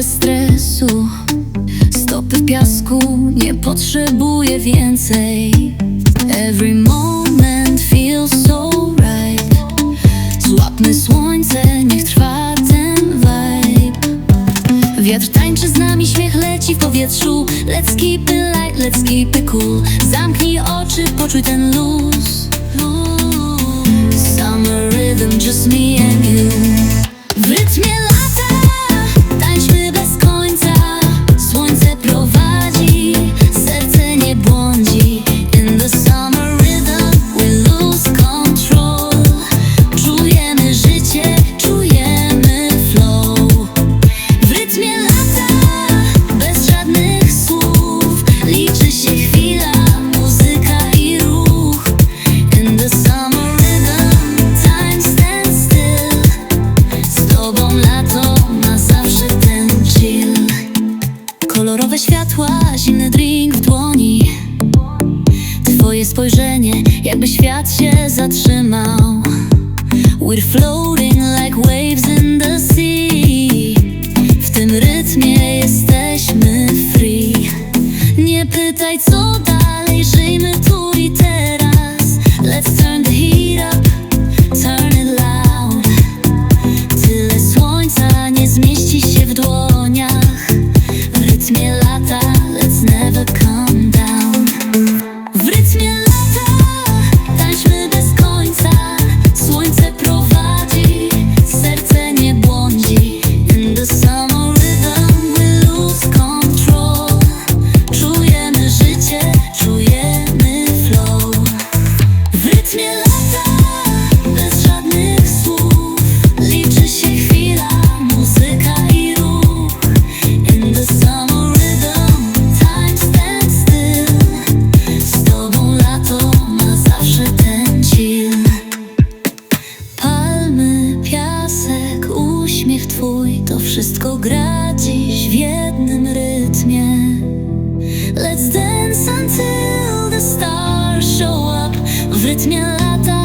bez stresu. Stopy w piasku, nie potrzebuję więcej. Every moment feels so right. Złapmy słońce, niech trwa ten vibe. Wiatr tańczy z nami, śmiech leci w powietrzu. Let's keep it light, let's keep it cool. Zamknij oczy, poczuj ten luz. Summer rhythm, just me would flow To wszystko gra dziś w jednym rytmie. Let's dance until the stars show up W rytmie lata.